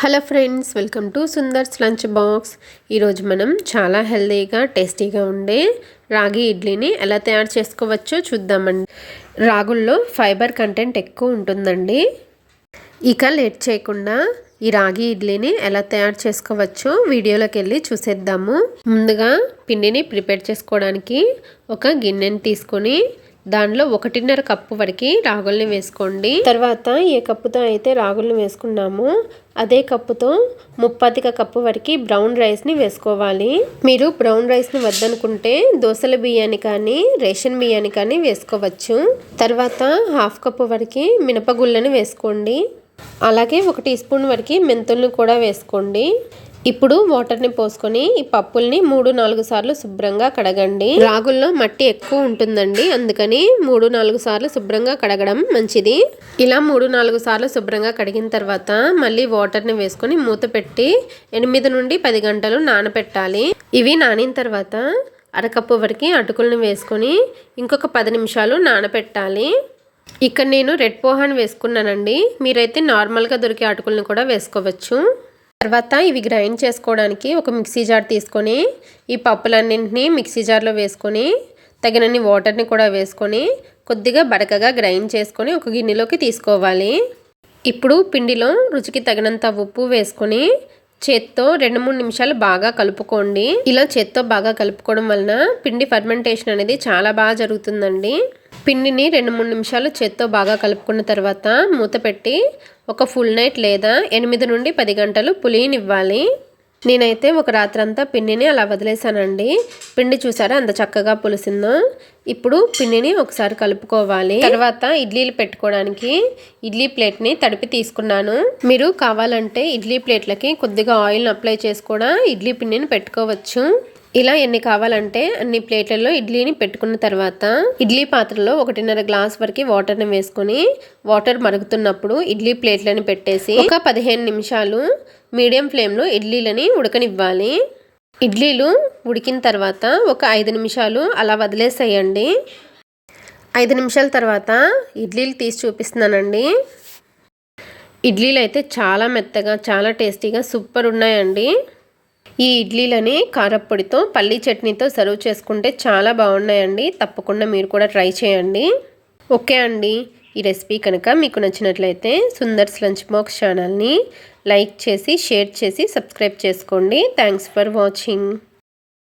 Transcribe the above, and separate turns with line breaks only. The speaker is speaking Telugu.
Hello friends welcome to Sundar's lunch box. ఈరోజు మనం చాలా హెల్తీగా టేస్టీగా ఉండే రాగి ఇడ్లీని ఎలా తయారు చేసుకోవచ్చో చూద్దామండి. రాగుల్లో ఫైబర్ కంటెంట్ ఎక్కువ ఉంటుందండి. ఇక లేట్ చేయకుండా ఈ రాగి ఇడ్లీని ఎలా తయారు చేసుకోవచ్చో వీడియోలోకి వెళ్ళి చూసేద్దాము. ముందుగా పిండిని ప్రిపేర్ చేసుకోవడానికి ఒక గిన్నెని తీసుకొని దానిలో ఒకటిన్నర కప్పు వరకు రాగుల్ని వేసుకోండి. తర్వాత ఏ కప్పుతో అయితే రాగుల్ని వేసుకున్నామో అదే కప్పుతో ముప్పాతిక కప్పు వరకు బ్రౌన్ రైస్ని వేసుకోవాలి. మీరు బ్రౌన్ రైస్ని వద్దనుకుంటే దోశల బియ్యాన్ని కానీ రేషన్ బియ్యాన్ని కానీ వేసుకోవచ్చు. తర్వాత హాఫ్ కప్పు వరకు మినపగుళ్ళని వేసుకోండి. అలాగే ఒక టీ స్పూన్ వరకు మెంతుల్ని కూడా వేసుకోండి. ఇప్పుడు వాటర్ని పోసుకొని ఈ పప్పుల్ని మూడు నాలుగు సార్లు శుభ్రంగా కడగండి. రాగుల్లో మట్టి ఎక్కువ ఉంటుందండి. అందుకని మూడు నాలుగు సార్లు శుభ్రంగా కడగడం మంచిది. ఇలా మూడు నాలుగు సార్లు శుభ్రంగా కడిగిన తర్వాత మళ్ళీ వాటర్ని వేసుకొని మూత పెట్టి ఎనిమిది నుండి పది గంటలు నానపెట్టాలి. ఇవి నానిన తర్వాత అరకప్పు వరకు అటుకులను వేసుకొని ఇంకొక పది నిమిషాలు నానపెట్టాలి. ఇక్కడ నేను రెడ్ పోహాన్ వేసుకున్నానండి. మీరైతే నార్మల్గా దొరికే అటుకులను కూడా వేసుకోవచ్చు. తర్వాత ఇవి గ్రైండ్ చేసుకోవడానికి ఒక మిక్సీ జార్ తీసుకొని ఈ పప్పులన్నింటినీ మిక్సీ జార్లో వేసుకొని తగినన్ని వాటర్ని కూడా వేసుకొని కొద్దిగా బడకగా గ్రైండ్ చేసుకొని ఒక గిన్నెలోకి తీసుకోవాలి. ఇప్పుడు పిండిలో రుచికి తగినంత ఉప్పు వేసుకొని చేత్తో రెండు మూడు నిమిషాలు బాగా కలుపుకోండి. ఇలా చేత్తో బాగా కలుపుకోవడం వలన పిండి ఫర్మెంటేషన్ అనేది చాలా బాగా జరుగుతుందండి. పిండిని రెండు మూడు నిమిషాలు చేత్తో బాగా కలుపుకున్న తర్వాత మూత పెట్టి ఒక ఫుల్ నైట్ లేదా ఎనిమిది నుండి పది గంటలు పులియనివ్వాలి నేనైతే ఒక రాత్రంతా పిండిని అలా వదిలేసానండి పిండి చూసారా అంత చక్కగా పులిసిందో? ఇప్పుడు పిండిని ఒకసారి కలుపుకోవాలి. తర్వాత ఇడ్లీలు పెట్టుకోవడానికి ఇడ్లీ ప్లేట్ని తడిపి తీసుకున్నాను. మీరు కావాలంటే ఇడ్లీ ప్లేట్లకి కొద్దిగా ఆయిల్ని అప్లై చేసి కూడా ఇడ్లీ పిండిని పెట్టుకోవచ్చు. ఇలా ఎన్ని కావాలంటే అన్ని ప్లేట్లలో ఇడ్లీని పెట్టుకున్న తర్వాత ఇడ్లీ పాత్రలో ఒకటిన్నర గ్లాస్ వరకు వాటర్ని వేసుకొని వాటర్ మరుగుతున్నప్పుడు ఇడ్లీ ప్లేట్లని పెట్టేసి ఒక పదిహేను నిమిషాలు మీడియం ఫ్లేమ్లో ఇడ్లీలని ఉడకనివ్వాలి. ఇడ్లీలు ఉడికిన తర్వాత ఒక ఐదు నిమిషాలు అలా వదిలేసేయండి. ఐదు నిమిషాల తర్వాత ఇడ్లీలు తీసి చూపిస్తున్నానండి. ఇడ్లీలు అయితే చాలా మెత్తగా చాలా టేస్టీగా సూపర్ ఉన్నాయండి. ఈ ఇడ్లీలని కారప్పొడితో పల్లీ చట్నీతో సర్వ్ చేసుకుంటే చాలా బాగున్నాయండి. తప్పకుండా మీరు కూడా ట్రై చేయండి. ఓకే అండి. ఈ రెసిపీ కనుక మీకు నచ్చినట్లయితే సుందర్స్ లంచ్ బాక్స్ ఛానల్ని లైక్ చేసి షేర్ చేసి సబ్స్క్రైబ్ చేసుకోండి. Thanks for watching.